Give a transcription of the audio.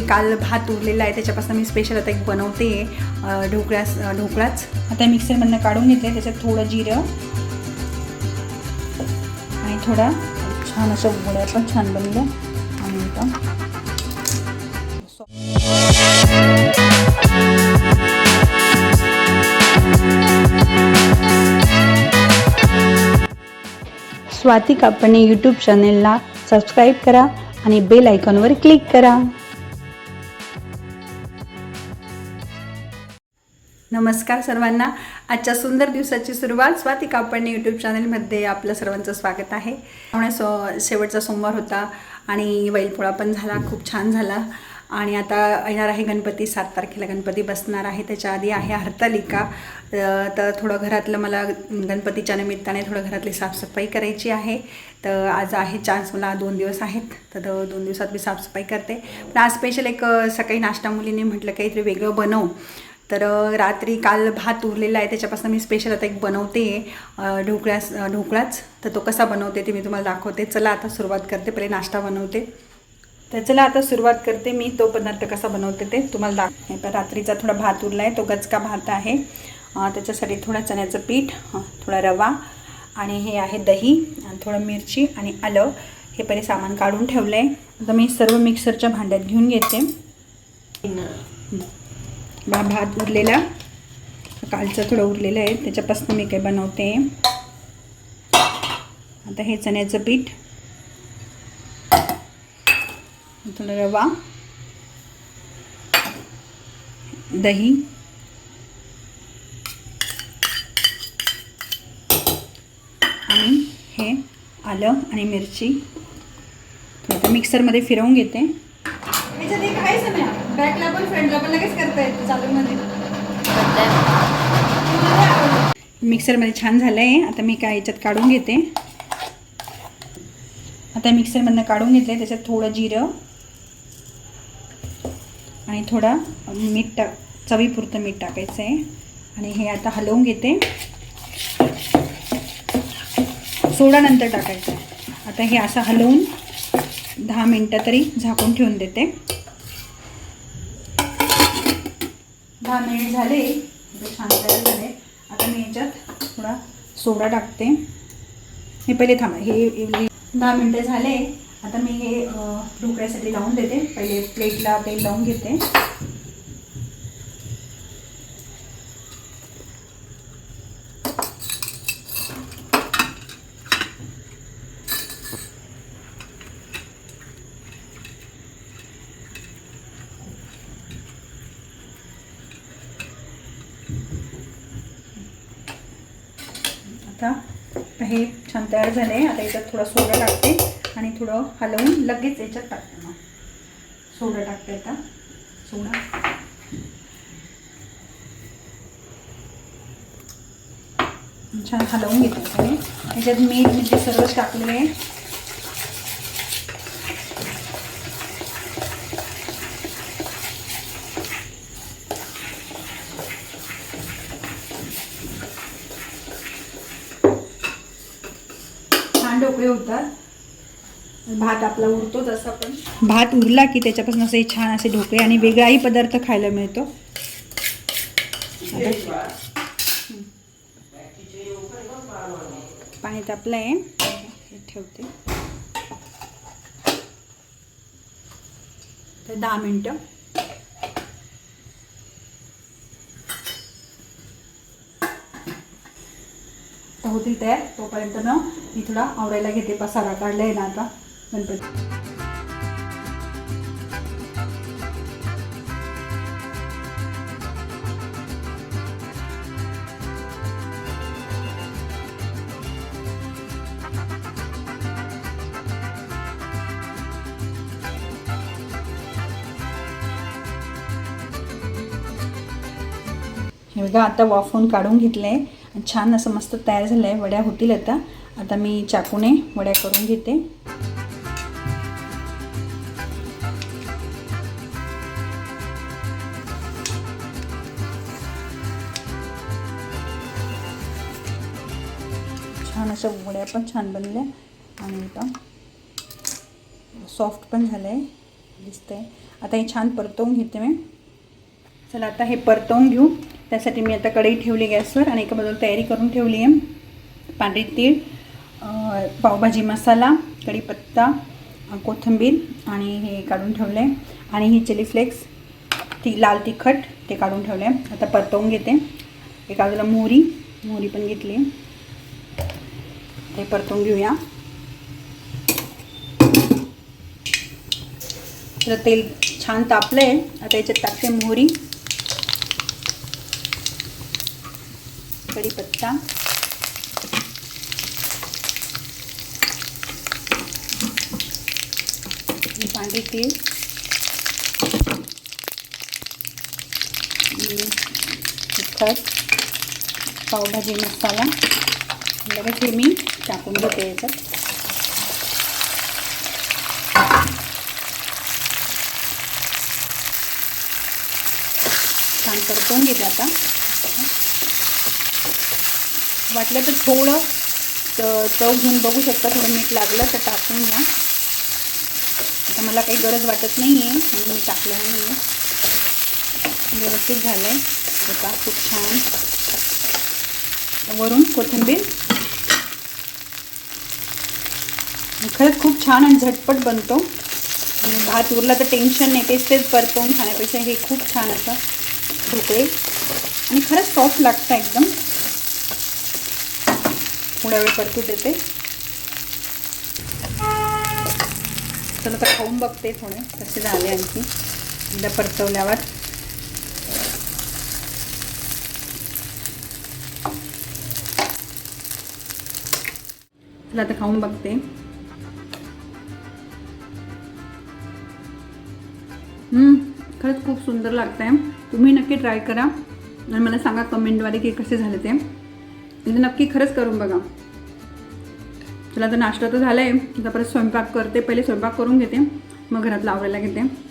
काल भात उरलेला आहे त्याच्यापासून मी स्पेशल आता एक बनवते. ढोकळ्यास ढोकळाच. आता मिक्सरमधनं काढून घेते त्याच्यात थोडं जिरं आणि थोडा छान असं गोळ्या पण छान बनलं. आणि आता स्वाती कापणे यूट्यूब चॅनेलला सबस्क्राईब करा आणि बेल आयकॉनवर क्लिक करा. नमस्कार सर्वांना. आजच्या सुंदर दिवसाची सुरुवात स्वाती कापडणे यूट्यूब चॅनलमध्ये आपलं सर्वांचं स्वागत आहे. त्यामुळे सो शेवटचा सोमवार होता आणि बैलपोळा पण झाला खूप छान झाला. आणि आता येणार आहे गणपती सात तारखेला गणपती बसणार आहे. त्याच्या आधी आहे हरतालिका. तर थोडं घरातलं मला गणपतीच्या निमित्ताने थोडं घरातली साफसफाई करायची आहे. तर आज आहे चान्स मला दोन दिवस आहेत. तर दोन दिवसात मी साफसफाई करते. पण आज स्पेशल एक सकाळी नाश्ता मुलीने म्हटलं काहीतरी वेगळं बनव. तर रात्री काल भात उरलेला आहे त्याच्यापासून मी स्पेशल आता एक बनवते. ढोकळ्यास ढोकळाच. तर तो कसा बनवते ते मी तुम्हाला दाखवते. चला आता सुरुवात करते पहिले नाश्ता बनवते. तर चला आता सुरुवात करते मी तो पदार्थ कसा बनवते ते तुम्हाला दाख पण रात्रीचा थोडा भात उरला आहे तो गचका भात आहे. त्याच्यासाठी थोडं चण्याचं पीठ थोडा रवा आणि हे आहे दही आणि थोडं मिरची आणि आलं. हे पहिले सामान काढून ठेवलं आहे आता मी सर्व मिक्सरच्या भांड्यात घेऊन घेते. बा भात उरलेला. कालचं थोडं उरलेलं आहे. त्याच्यापासून मी काय बनवते? आता हे चण्याचं पीठ. थोडं रवा. दही. आणि हे आलं आणि मिरची. थोडं आता मिक्सरमध्ये फिरवून घेते याच्यात एक आहेच ना बॅकला पण फ्रंटला पण लगेच करता येते चालूमध्ये. मिक्सरमध्ये छान झालं आहे आता मी काय याच्यात काढून घेते. आता मिक्सरमधनं काढून घेतलं त्याच्यात थोडं जिरं. आणि थोडा मीठ टाक चवीपुरतं मीठ टाकायचं आहे आणि हे आता हलवून घेते. सोडा नंतर टाकायचं आहे आता हे असं हलवून दहा मिनटं तरी झाकून ठेवून देते. दहा मिनिट झाले. ते छान झाले. आता मी याच्यात थोडा सोडा टाकते. हे पहिले थांबा. हे दहा मिनटं झाले. आता मी हे ढोकळ्यासाठी लावून देते. पहिले प्लेटला तेल लावून घेते. आता हे छान तयार झाले. आता याच्यात थोडा सोडा टाकते आणि थोडं हलवून लगेच याच्यात टाकते मग. सोडा टाकते आता. सोडा. छान हलवून घेते याच्यात मीठ म्हणजे सर्वच टाकलेलं आहे. ढोकळे होतात. भात आपला उरतो जसा पण. भात उरला की त्याच्यापासून असे छान असे ढोकळे आणि वेगळाही पदार्थ खायला मिळतो. पाणी तापलं आहे. हे ठेवते. तर दहा मिनटं. तर होतील तयार. तोपर्यंत ना मी थोडा आवरायला घेते. पसारा काढलाय ना आता. गणपती. हे बघा आता वाफून काढून घेतलं आहे छान असं मस्त तयार झालं आहे वड्या होतील आता. आता मी चाकूने वड्या करून घेते. छान अशा वड्या पण छान बनल्या. आणि आता सॉफ्ट पण झालं आहे दिसतंय. आता हे छान परतवून घेते मी. चला आता हे परतवून घेऊ. त्यासाठी मी आता कढई ठेवली गॅसवर आणि एका बाजूला तयारी करून ठेवली आहे. पांढरी तीळ पावभाजी मसाला कढीपत्ता कोथिंबीर आणि हे काढून ठेवलं आहे. आणि ही चिली फ्लेक्स ती लाल तिखट ते काढून ठेवलं आहे. आता परतवून घेते. एका बाजूला मोहरी मोहरी पण घेतली ते परतवून घेऊया. तर तेल छान तापलं आहे आता याच्यात टाकते मोहरी. कढीपत्ता. आणि पांढरी तीळ. खत पावभाजी मसाला लगेच हे मी टाकून घेते याच्यात. छान परतवून घेते आता. वाटलं तर थोडं चव घेऊन बघू शकता थोडं मीठ लागलं तर टाकून घ्या. आता मला काही गरज वाटत नाही आहे म्हणून मी टाकलं नाही आहे व्यवस्थित झालं आहे बघा खूप छान. वरून कोथिंबीर. खरंच खूप छान आणि झटपट बनतो. आणि भात उरला तर टेन्शन नाही तेच तेच परतवून खाण्यापेक्षा हे खूप छान असं ढोकळे. आणि खरंच सॉफ्ट लागतं एकदम. थोडा वेळ परतू देते. चला आता खाऊन बघते थोडे. कसे झाले आणखी? एकदा परतवल्यावर. चला आता खाऊन बघते. खरंच खूप सुंदर लागत आहे तुम्ही नक्की ट्राय करा. आणि मला सांगा कमेंटद्वारे की कसे झाले ते. म्हणजे नक्की खरंच करून बघा. चला आता नाश्ता तर झाला आहे आता परत स्वयंपाक करते. पहिले स्वयंपाक करून घेते. मग घरात आवरायला घेते.